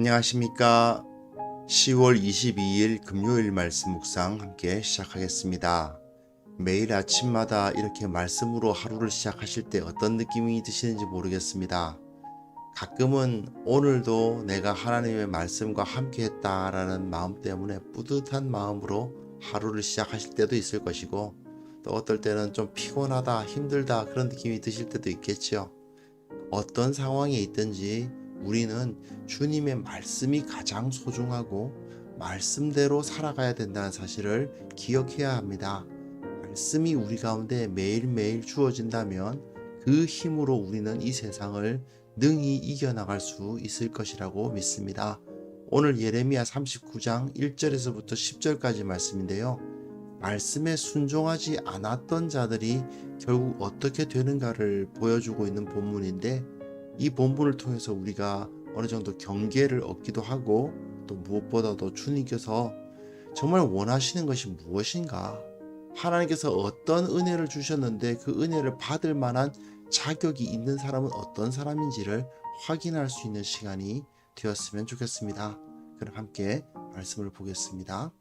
안녕하십니까. 10월 22일 금요일 말씀 묵상 함께 시작하겠습니다. 매일 아침마다 이렇게 말씀으로 하루를 시작하실 때 어떤 느낌이 드시는지 모르겠습니다. 가끔은 오늘도 내가 하나님의 말씀과 함께 했다라는 마음 때문에 뿌듯한 마음으로 하루를 시작하실 때도 있을 것이고 또 어떨 때는 좀 피곤하다, 힘들다 그런 느낌이 드실 때도 있겠죠. 어떤 상황에 있든지 우리는 주님의 말씀이 가장 소중하고 말씀대로 살아가야 된다는 사실을 기억해야 합니다. 말씀이 우리 가운데 매일매일 주어진다면 그 힘으로 우리는 이 세상을 능히 이겨나갈 수 있을 것이라고 믿습니다. 오늘 예레미야 39장 1절에서부터 10절까지 말씀인데요. 말씀에 순종하지 않았던 자들이 결국 어떻게 되는가를 보여주고 있는 본문인데 이 본문을 통해서 우리가 어느 정도 경계를 얻기도 하고 또 무엇보다도 주님께서 정말 원하시는 것이 무엇인가 하나님께서 어떤 은혜를 주셨는데 그 은혜를 받을 만한 자격이 있는 사람은 어떤 사람인지를 확인할 수 있는 시간이 되었으면 좋겠습니다. 그럼 함께 말씀을 보겠습니다.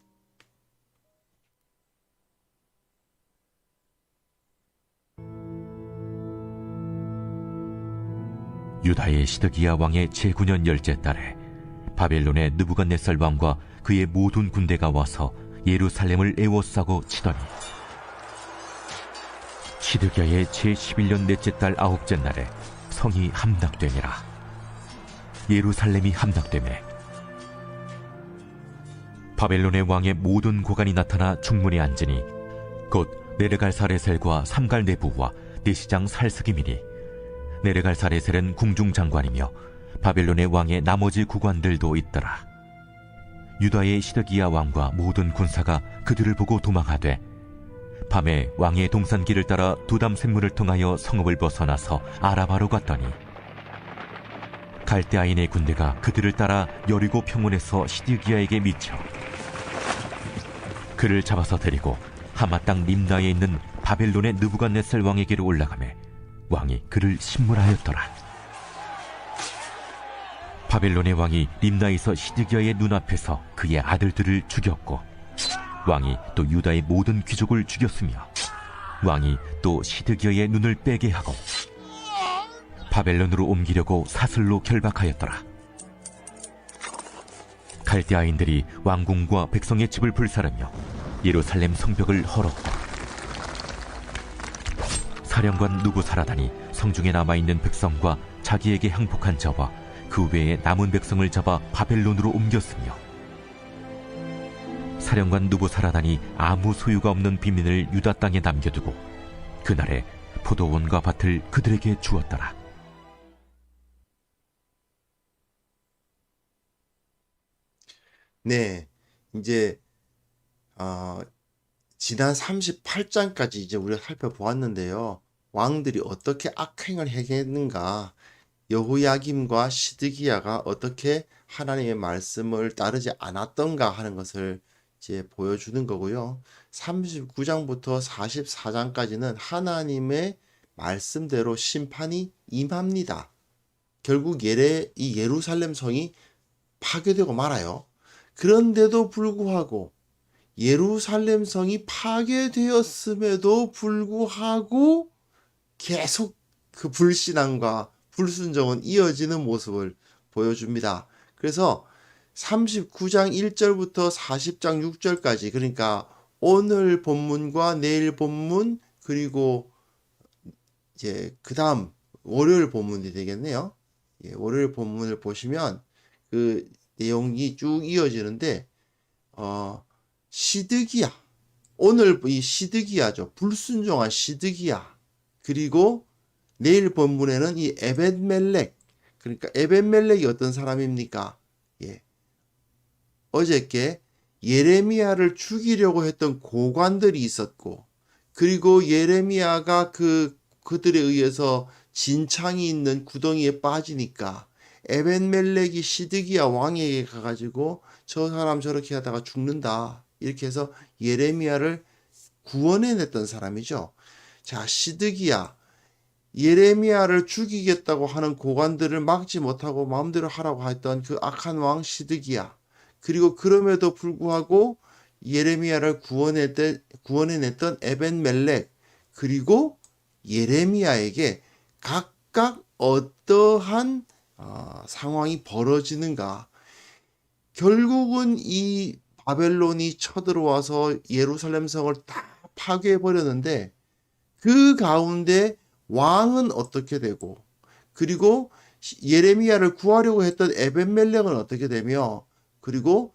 유다의 시드기야 왕의 제9년 열째 달에 바벨론의 느부갓네살 왕과 그의 모든 군대가 와서 예루살렘을 에워싸고 치더니 시드기야의 제11년 넷째 달 아홉째 날에 성이 함락되니라. 예루살렘이 함락되매 바벨론의 왕의 모든 고관이 나타나 중문에 앉으니 곧 네르갈 사레셀과 삼갈 네부와 내시장 살스기민이 네르갈사레셀은 궁중장관이며 바벨론의 왕의 나머지 구관들도 있더라. 유다의 시드기야 왕과 모든 군사가 그들을 보고 도망하되 밤에 왕의 동산길을 따라 두담 샘물을 통하여 성읍을 벗어나서 아라바로 갔더니 갈대아인의 군대가 그들을 따라 여리고 평원에서 시드기야에게 미쳐 그를 잡아서 데리고 하마 땅 림나에 있는 바벨론의 느부갓네살 왕에게로 올라가매 왕이 그를 신문하였더라. 바벨론의 왕이 림나에서 시드기야의 눈앞에서 그의 아들들을 죽였고 왕이 또 유다의 모든 귀족을 죽였으며 왕이 또 시드기야의 눈을 빼게 하고 바벨론으로 옮기려고 사슬로 결박하였더라. 갈대아인들이 왕궁과 백성의 집을 불사르며 예루살렘 성벽을 헐었고 사령관 누구사라다니 성중에 남아있는 백성과 자기에게 항복한 자와 그 외에 남은 백성을 잡아 바벨론으로 옮겼으며 사령관 누부사라다니 아무 소유가 없는 비민을 유다 땅에 남겨두고 그날에 포도원과 밭을 그들에게 주었더라. 네, 이제 어, 지난 38장까지 이제 우리가 살펴보았는데요. 왕들이 어떻게 악행을 행했는가, 여호야김과 시드기야가 어떻게 하나님의 말씀을 따르지 않았던가 하는 것을 이제 보여주는 거고요. 39장부터 44장까지는 하나님의 말씀대로 심판이 임합니다. 결국 예레, 이 예루살렘 성이 파괴되고 말아요. 그런데도 불구하고 예루살렘 성이 파괴되었음에도 불구하고 계속 그 불신앙과 불순종은 이어지는 모습을 보여줍니다. 그래서 39장 1절부터 40장 6절까지 그러니까 오늘 본문과 내일 본문 그리고 이제 그다음 월요일 본문이 되겠네요. 예, 월요일 본문을 보시면 그 내용이 쭉 이어지는데 어 시드기야 오늘 이 시드기야죠 불순종한 시드기야 그리고 내일 본문에는 이 에벤멜렉 그러니까 에벤멜렉이 어떤 사람입니까? 예 어저께 예레미야를 죽이려고 했던 고관들이 있었고 그리고 예레미야가 그 그들에 의해서 진창이 있는 구덩이에 빠지니까 에벤멜렉이 시드기야 왕에게 가가지고 저 사람 저렇게 하다가 죽는다. 이렇게 해서 예레미야를 구원해냈던 사람이죠. 자, 시드기야. 예레미야를 죽이겠다고 하는 고관들을 막지 못하고 마음대로 하라고 했던 그 악한 왕 시드기야. 그리고 그럼에도 불구하고 예레미야를 구원했던, 구원해냈던 에벤 멜렉 그리고 예레미야에게 각각 어떠한 어, 상황이 벌어지는가. 결국은 이 바벨론이 쳐들어와서 예루살렘 성을 다 파괴해 버렸는데 그 가운데 왕은 어떻게 되고 그리고 예레미야를 구하려고 했던 에벤멜렉은 어떻게 되며 그리고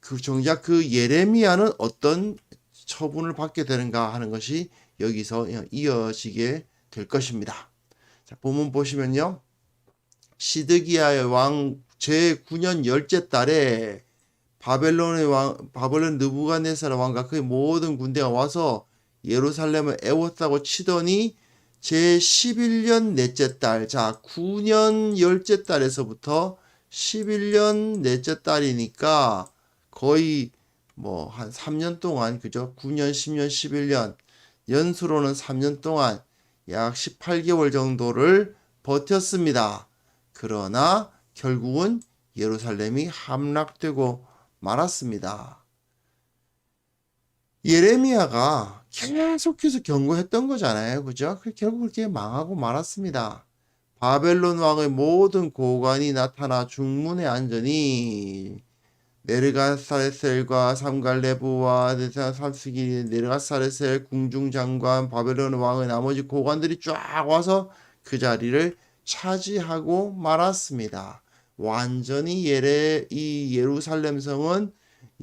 그 정작 그 예레미야는 어떤 처분을 받게 되는가 하는 것이 여기서 이어지게 될 것입니다. 자, 본문 보시면요. 시드기야의 왕 제9년 열째 달에 바벨론의 왕 바벨론 느부갓네살 왕과 그의 모든 군대가 와서 예루살렘을 애웠다고 치더니 제 11년 넷째 달, 자 9년 열째 달에서부터 11년 넷째 달이니까 거의 뭐 한 3년 동안 그죠? 9년, 10년, 11년 연수로는 3년 동안 약 18개월 정도를 버텼습니다. 그러나 결국은 예루살렘이 함락되고 말았습니다. 예레미야가 계속해서 경고했던 거잖아요. 그죠? 그 결국 그렇게 망하고 말았습니다. 바벨론 왕의 모든 고관이 나타나 중문에 앉으니 네르가사레셀과 삼갈레부와 네사삼스기 네르가사레셀 궁중장관 바벨론 왕의 나머지 고관들이 쫙 와서 그 자리를 차지하고 말았습니다. 완전히 예레 이 예루살렘 성은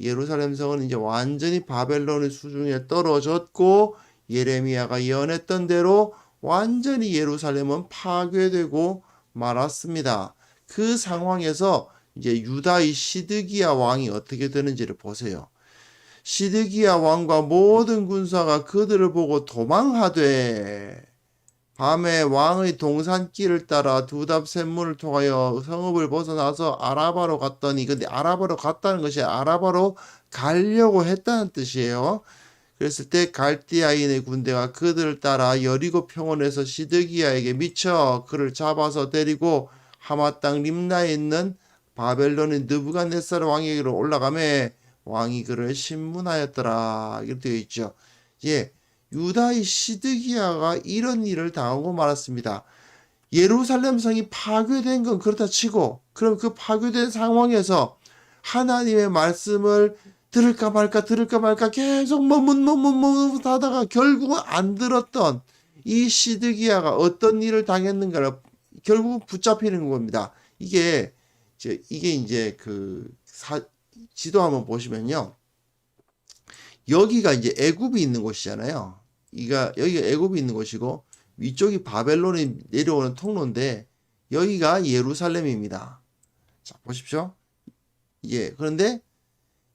예루살렘 성은 이제 완전히 바벨론의 수중에 떨어졌고 예레미야가 예언했던 대로 완전히 예루살렘은 파괴되고 말았습니다. 그 상황에서 이제 유다의 시드기야 왕이 어떻게 되는지를 보세요. 시드기야 왕과 모든 군사가 그들을 보고 도망하되 밤에 왕의 동산길을 따라 두답 샘문을 통하여 성읍을 벗어나서 아라바로 갔더니 근데 아라바로 갔다는 것이 아라바로 가려고 했다는 뜻이에요. 그랬을 때 갈디아인의 군대가 그들을 따라 여리고 평원에서 시드기야에게 미쳐 그를 잡아서 데리고 하마 땅 림나에 있는 바벨론의 느부갓네살 왕에게로 올라가매 왕이 그를 신문하였더라 이렇게 되어 있죠. 예, 유다의 시드기야가 이런 일을 당하고 말았습니다. 예루살렘 성이 파괴된 건 그렇다 치고 그럼 그 파괴된 상황에서 하나님의 말씀을 들을까 말까 들을까 말까 계속 머뭇머뭇머뭇 하다가 결국은 안 들었던 이 시드기야가 어떤 일을 당했는가를 결국 붙잡히는 겁니다. 이게 이제 이게 이제 그 사, 지도 한번 보시면요. 여기가 이제 애굽이 있는 곳이잖아요. 이가 여기가 애굽이 있는 곳이고 위쪽이 바벨론이 내려오는 통로인데 여기가 예루살렘입니다. 자, 보십시오. 예. 그런데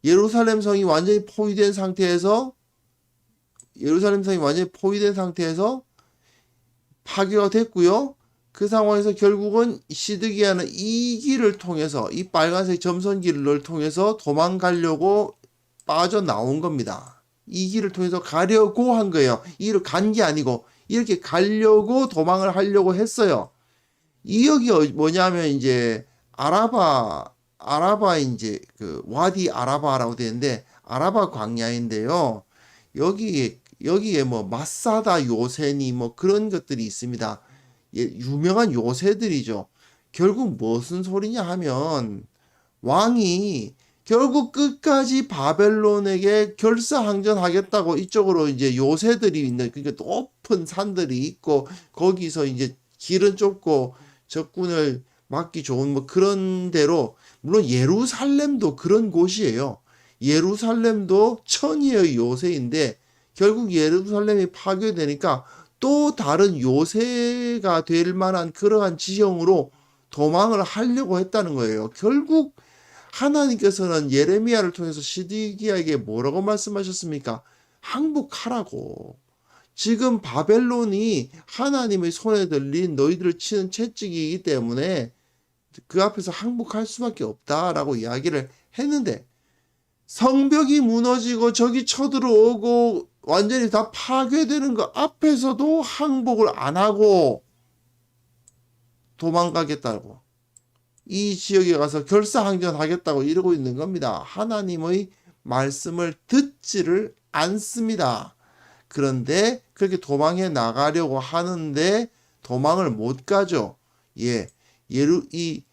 예루살렘 성이 완전히 포위된 상태에서 예루살렘 성이 완전히 포위된 상태에서 파괴가 됐고요. 그 상황에서 결국은 시드기야는 이 길을 통해서 이 빨간색 점선 길을 통해서 도망가려고 빠져나온 겁니다. 이 길을 통해서 가려고 한 거예요. 이 길을 간 게 아니고 이렇게 가려고 도망을 하려고 했어요. 이 여기 어- 뭐냐면 이제 아라바 아라바 이제 그 와디 아라바라고 되는데 아라바 광야인데요. 여기 여기에 뭐 마사다 요새니 뭐 그런 것들이 있습니다. 예, 유명한 요새들이죠. 결국 무슨 소리냐 하면 왕이 결국 끝까지 바벨론에게 결사항전하겠다고 이쪽으로 이제 요새들이 있는 그러니까 높은 산들이 있고 거기서 이제 길은 좁고 적군을 막기 좋은 뭐 그런 대로 물론 예루살렘도 그런 곳이에요. 예루살렘도 천의의 요새인데 결국 예루살렘이 파괴되니까 또 다른 요새가 될 만한 그러한 지형으로 도망을 하려고 했다는 거예요. 결국 하나님께서는 예레미야를 통해서 시드기야에게 뭐라고 말씀하셨습니까? 항복하라고. 지금 바벨론이 하나님의 손에 들린 너희들을 치는 채찍이기 때문에 그 앞에서 항복할 수밖에 없다라고 이야기를 했는데 성벽이 무너지고 적이 쳐들어오고 완전히 다 파괴되는 거 앞에서도 항복을 안 하고 도망가겠다고 이 지역에 가서 결사항전하겠다고 이러고 있는 겁니다. 하나님의 말씀을 듣지를 않습니다. 그런데 그렇게 도망해 나가려고 하는데 도망을 못 가죠. 예, 예루 이,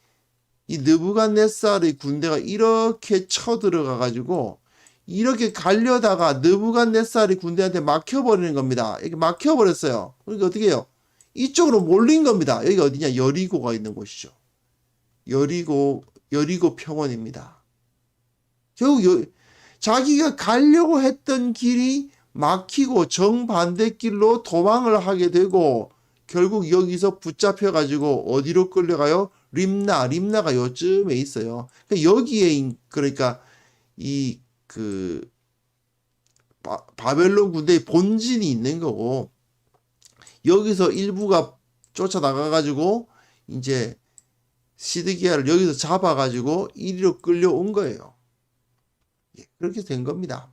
이 느부갓네살의 군대가 이렇게 쳐들어가 가지고 이렇게 가려다가 느부갓네살이 군대한테 막혀버리는 겁니다. 이렇게 막혀버렸어요. 그러니까 어떻게 해요? 이쪽으로 몰린 겁니다. 여기가 어디냐? 여리고가 있는 곳이죠. 여리고 여리고 평원입니다. 결국 여, 자기가 가려고 했던 길이 막히고 정반대 길로 도망을 하게 되고 결국 여기서 붙잡혀 가지고 어디로 끌려가요? 림나 림나가 요쯤에 있어요. 그러니까 여기에 인- 그러니까 이 그 바벨론 군대의 본진이 있는 거고 여기서 일부가 쫓아 나가 가지고 이제 시드기야를 여기서 잡아 가지고 이리로 끌려온 거예요. 예, 그렇게 된 겁니다.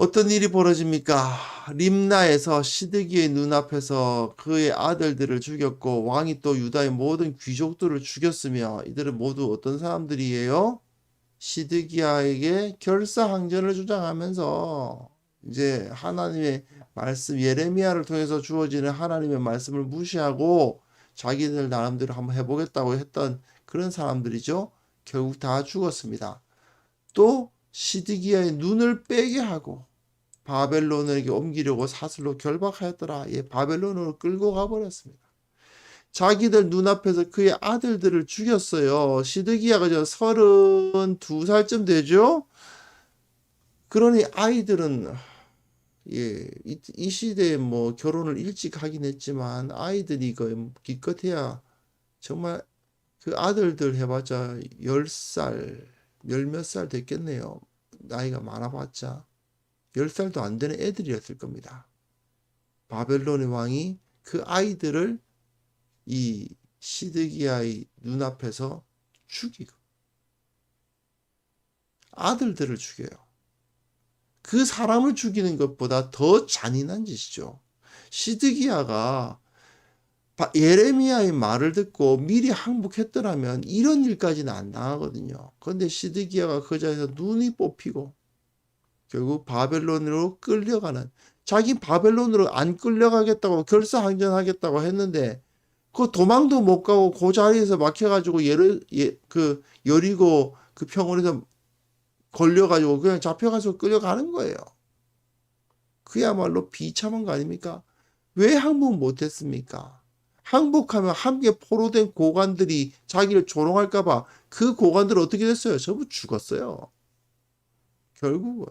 어떤 일이 벌어집니까? 림나에서 시드기의 눈앞에서 그의 아들들을 죽였고 왕이 또 유다의 모든 귀족들을 죽였으며 이들은 모두 어떤 사람들이에요? 시드기야에게 결사항전을 주장하면서 이제 하나님의 말씀 예레미야를 통해서 주어지는 하나님의 말씀을 무시하고 자기들 나름대로 한번 해보겠다고 했던 그런 사람들이죠. 결국 다 죽었습니다. 또 시드기야의 눈을 빼게 하고 바벨론에게 옮기려고 사슬로 결박하였더라. 예, 바벨론으로 끌고 가버렸습니다. 자기들 눈앞에서 그의 아들들을 죽였어요. 시드기야가 저 32살쯤 되죠? 그러니 아이들은 예, 이, 이 시대에 뭐 결혼을 일찍 하긴 했지만 아이들이 그 기껏해야 정말 그 아들들 해봤자 10살, 열 몇 살 됐겠네요. 나이가 많아봤자 10살도 안 되는 애들이었을 겁니다. 바벨론의 왕이 그 아이들을 이 시드기야의 눈앞에서 죽이고 아들들을 죽여요. 그 사람을 죽이는 것보다 더 잔인한 짓이죠. 시드기야가 바- 예레미야의 말을 듣고 미리 항복했더라면 이런 일까지는 안 당하거든요. 그런데 시드기야가 그 자리에서 눈이 뽑히고 결국 바벨론으로 끌려가는 자기 바벨론으로 안 끌려가겠다고 결사항전하겠다고 했는데 그 도망도 못 가고 그 자리에서 막혀가지고 예를 예, 그 여리고 그 평원에서 걸려가지고 그냥 잡혀가서 끌려가는 거예요. 그야말로 비참한 거 아닙니까? 왜 항복 못했습니까? 항복하면 함께 포로된 고관들이 자기를 조롱할까봐 그 고관들 어떻게 됐어요? 전부 죽었어요. 결국은.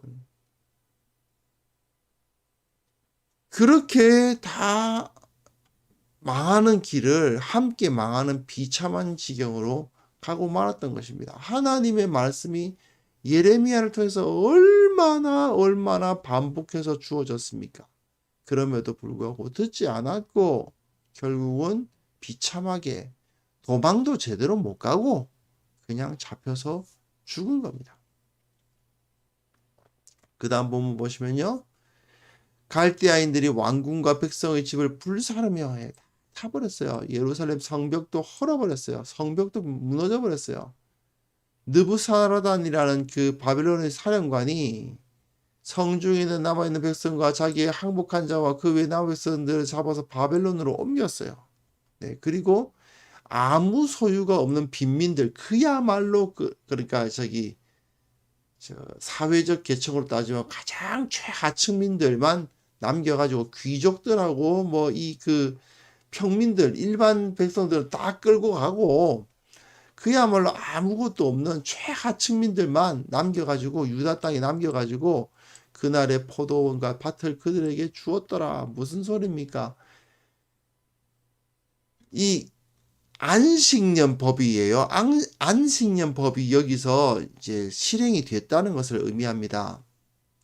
그렇게 다 망하는 길을 함께 망하는 비참한 지경으로 가고 말았던 것입니다. 하나님의 말씀이 예레미야를 통해서 얼마나 얼마나 반복해서 주어졌습니까? 그럼에도 불구하고 듣지 않았고 결국은 비참하게 도망도 제대로 못 가고 그냥 잡혀서 죽은 겁니다. 그 다음 본문 보시면요. 갈대아인들이 왕궁과 백성의 집을 불사르며 해 타버렸어요. 예루살렘 성벽도 헐어버렸어요. 성벽도 무너져 버렸어요. 느부사라단이라는 그 바벨론의 사령관이 성중에 있는 남아있는 백성과 자기의 항복한 자와 그 외 남은 백성들을 잡아서 바벨론으로 옮겼어요. 네, 그리고 아무 소유가 없는 빈민들, 그야말로 그, 그러니까 저기 저 사회적 계층으로 따지면 가장 최하층민들만 남겨가지고 귀족들하고 뭐 이 그 평민들 일반 백성들을 다 끌고 가고 그야말로 아무것도 없는 최하층민들만 남겨가지고 유다 땅에 남겨가지고 그날의 포도원과 밭을 그들에게 주었더라 무슨 소리입니까? 이 안식년 법이에요. 안, 안식년 법이 여기서 이제 실행이 됐다는 것을 의미합니다.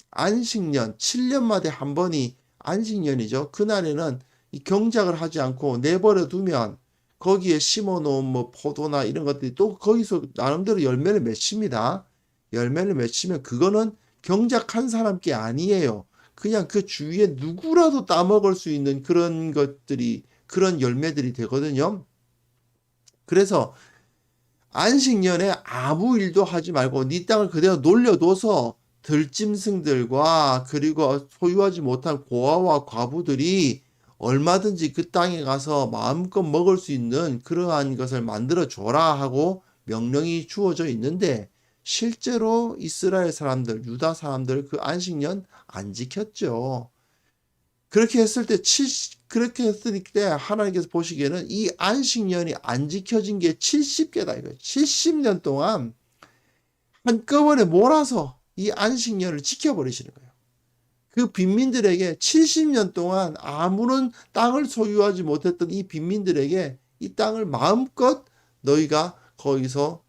안식년 7년마다 한 번이 안식년이죠. 그날에는 이 경작을 하지 않고 내버려 두면 거기에 심어 놓은 뭐 포도나 이런 것들이 또 거기서 나름대로 열매를 맺힙니다. 열매를 맺히면 그거는 경작한 사람 게 아니에요. 그냥 그 주위에 누구라도 따먹을 수 있는 그런 것들이 그런 열매들이 되거든요. 그래서 안식년에 아무 일도 하지 말고 네 땅을 그대로 놀려둬서 들짐승들과 그리고 소유하지 못한 고아와 과부들이 얼마든지 그 땅에 가서 마음껏 먹을 수 있는 그러한 것을 만들어 줘라 하고 명령이 주어져 있는데 실제로 이스라엘 사람들, 유다 사람들 그 안식년 안 지켰죠. 그렇게 했을 때 70, 그렇게 했을 때 하나님께서 보시기에는 이 안식년이 안 지켜진 게 70개다 이거예요. 70년 동안 한꺼번에 몰아서 이 안식년을 지켜버리시는 거예요. 그 빈민들에게 70년 동안 아무런 땅을 소유하지 못했던 이 빈민들에게 이 땅을 마음껏 너희가 거기서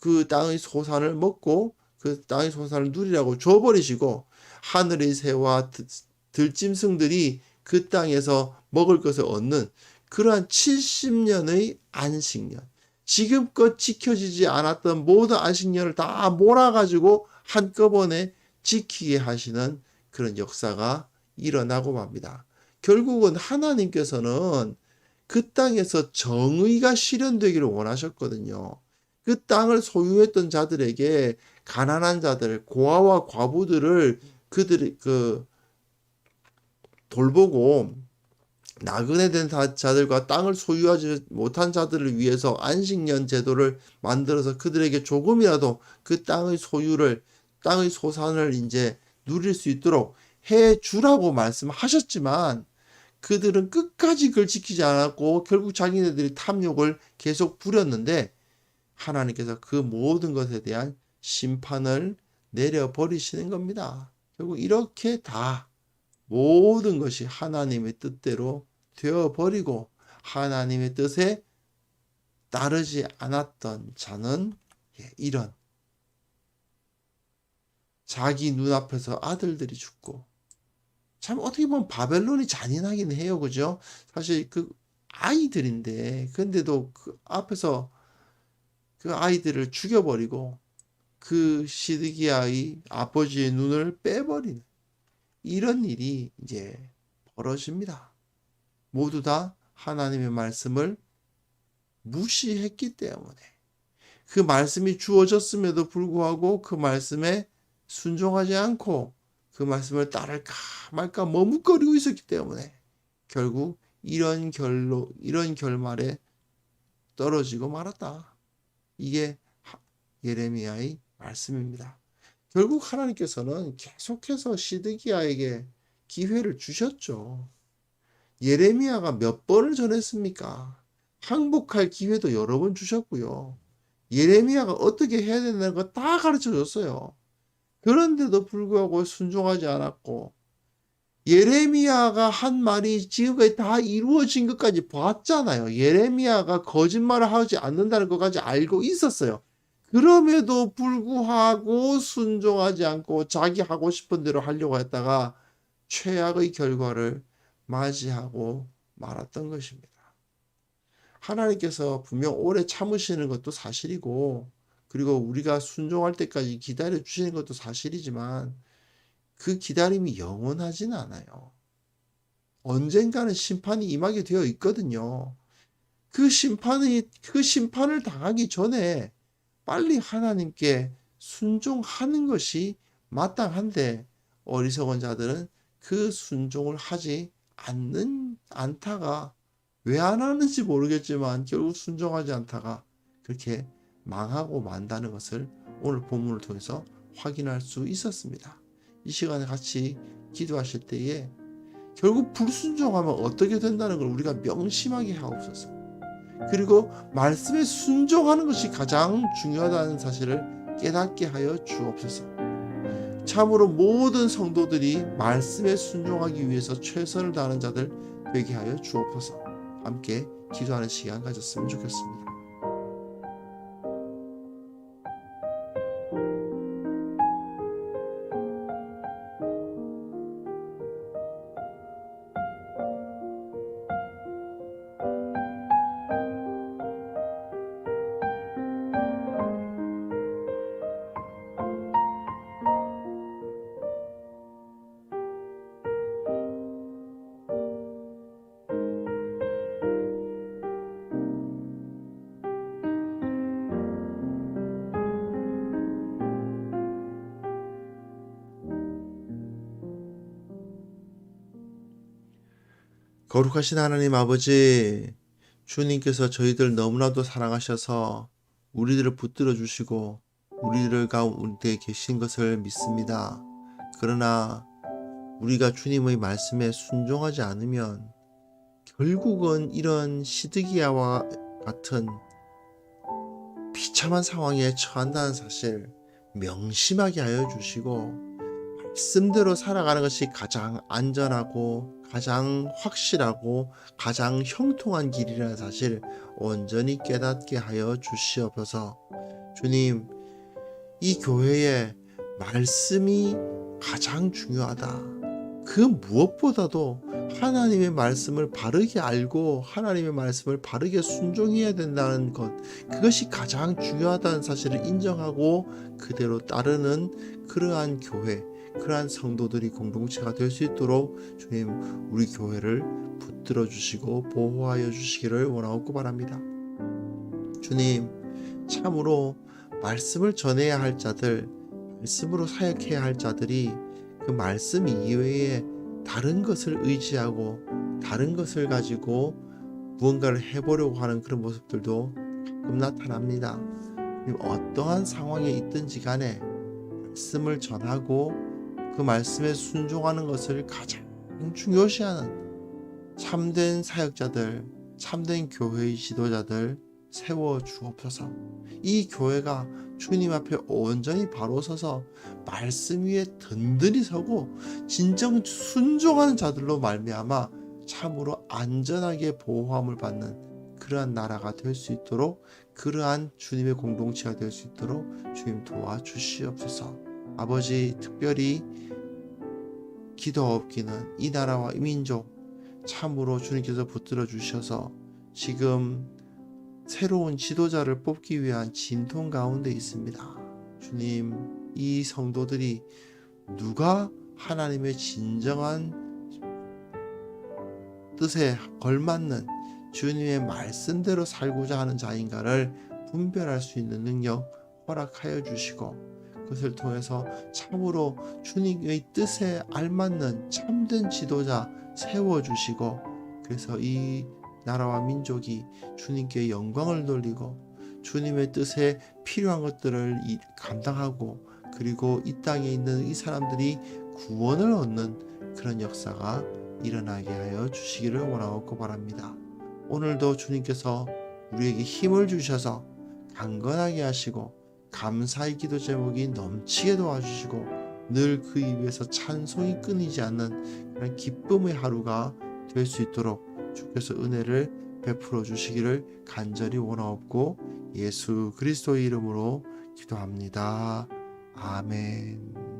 그 땅의 소산을 먹고 그 땅의 소산을 누리라고 줘버리시고 하늘의 새와 드- 들짐승들이 그 땅에서 먹을 것을 얻는 그러한 70년의 안식년. 지금껏 지켜지지 않았던 모든 안식년을 다 몰아가지고 한꺼번에 지키게 하시는 그런 역사가 일어나고 맙니다. 결국은 하나님께서는 그 땅에서 정의가 실현되기를 원하셨거든요. 그 땅을 소유했던 자들에게 가난한 자들, 고아와 과부들을 그들이 그 돌보고 나그네 된 자- 자들과 땅을 소유하지 못한 자들을 위해서 안식년 제도를 만들어서 그들에게 조금이라도 그 땅의 소유를 땅의 소산을 이제 누릴 수 있도록 해 주라고 말씀하셨지만 그들은 끝까지 그걸 지키지 않았고 결국 자기네들이 탐욕을 계속 부렸는데 하나님께서 그 모든 것에 대한 심판을 내려 버리시는 겁니다. 결국 이렇게 다 모든 것이 하나님의 뜻대로 되어 버리고 하나님의 뜻에 따르지 않았던 자는 예, 이런 자기 눈앞에서 아들들이 죽고 참 어떻게 보면 바벨론이 잔인하긴 해요. 그죠? 사실 그 아이들인데 근데도 그 앞에서 그 아이들을 죽여버리고 그 시드기야의 아버지의 눈을 빼버리는 이런 일이 이제 벌어집니다. 모두 다 하나님의 말씀을 무시했기 때문에 그 말씀이 주어졌음에도 불구하고 그 말씀에 순종하지 않고 그 말씀을 따를까 말까 머뭇거리고 있었기 때문에 결국 이런 결로 이런 결말에 떨어지고 말았다. 이게 하- 예레미야의 말씀입니다. 결국 하나님께서는 계속해서 시드기야에게 기회를 주셨죠. 예레미야가 몇 번을 전했습니까? 항복할 기회도 여러 번 주셨고요. 예레미야가 어떻게 해야 된다는 거 다 가르쳐 줬어요. 그런데도 불구하고 순종하지 않았고, 예레미야가 한 말이 지금까지 다 이루어진 것까지 봤잖아요. 예레미야가 거짓말을 하지 않는다는 것까지 알고 있었어요. 그럼에도 불구하고 순종하지 않고 자기 하고 싶은 대로 하려고 했다가 최악의 결과를 맞이하고 말았던 것입니다. 하나님께서 분명 오래 참으시는 것도 사실이고, 그리고 우리가 순종할 때까지 기다려 주시는 것도 사실이지만, 그 기다림이 영원하진 않아요. 언젠가는 심판이 임하게 되어 있거든요. 그 심판이, 그 심판을 당하기 전에 빨리 하나님께 순종하는 것이 마땅한데, 어리석은 자들은 그 순종을 하지 않는, 않다가 왜 안 하는지 모르겠지만 결국 순종하지 않다가 그렇게 망하고 만다는 것을 오늘 본문을 통해서 확인할 수 있었습니다. 이 시간에 같이 기도하실 때에 결국 불순종하면 어떻게 된다는 걸 우리가 명심하게 하옵소서. 그리고 말씀에 순종하는 것이 가장 중요하다는 사실을 깨닫게 하여 주옵소서. 참으로 모든 성도들이 말씀에 순종하기 위해서 최선을 다하는 자들 되게 하여 주옵소서. 함께 기도하는 시간 가졌으면 좋겠습니다. 거룩하신 하나님 아버지, 주님께서 저희들 너무나도 사랑하셔서 우리들을 붙들어 주시고 우리들 가운데 계신 것을 믿습니다. 그러나 우리가 주님의 말씀에 순종하지 않으면 결국은 이런 시드기야와 같은 비참한 상황에 처한다는 사실 명심하게 하여 주시고 말씀대로 살아가는 것이 가장 안전하고 가장 확실하고 가장 형통한 길이라는 사실 온전히 깨닫게 하여 주시옵소서. 주님, 이 교회에 말씀이 가장 중요하다. 그 무엇보다도 하나님의 말씀을 바르게 알고 하나님의 말씀을 바르게 순종해야 된다는 것 그것이 가장 중요하다는 사실을 인정하고 그대로 따르는 그러한 교회 그러한 성도들이 공동체가 될 수 있도록 주님 우리 교회를 붙들어 주시고 보호하여 주시기를 원하고 바랍니다. 주님 참으로 말씀을 전해야 할 자들 말씀으로 사역해야 할 자들이 그 말씀 이외에 다른 것을 의지하고 다른 것을 가지고 무언가를 해보려고 하는 그런 모습들도 가끔 나타납니다. 어떠한 상황에 있든지 간에 말씀을 전하고 그 말씀에 순종하는 것을 가장 중요시하는 참된 사역자들, 참된 교회의 지도자들 세워 주옵소서. 이 교회가 주님 앞에 온전히 바로 서서 말씀 위에 든든히 서고 진정 순종하는 자들로 말미암아 참으로 안전하게 보호함을 받는 그러한 나라가 될 수 있도록 그러한 주님의 공동체가 될 수 있도록 주님 도와주시옵소서. 아버지 특별히 기도옵기는 이 나라와 이 민족 참으로 주님께서 붙들어 주셔서 지금 새로운 지도자를 뽑기 위한 진통 가운데 있습니다. 주님, 이 성도들이 누가 하나님의 진정한 뜻에 걸맞는 주님의 말씀대로 살고자 하는 자인가를 분별할 수 있는 능력 허락하여 주시고 그 것을 통해서 참으로 주님의 뜻에 알맞는 참된 지도자 세워 주시고 그래서 이 나라와 민족이 주님께 영광을 돌리고 주님의 뜻에 필요한 것들을 이- 감당하고 그리고 이 땅에 있는 이 사람들이 구원을 얻는 그런 역사가 일어나게 하여 주시기를 원하고 바랍니다. 오늘도 주님께서 우리에게 힘을 주셔서 강건하게 하시고 감사의 기도 제목이 넘치게 도와주시고 늘 그 입에서 찬송이 끊이지 않는 그런 기쁨의 하루가 될 수 있도록 주께서 은혜를 베풀어 주시기를 간절히 원하옵고 예수 그리스도의 이름으로 기도합니다. 아멘.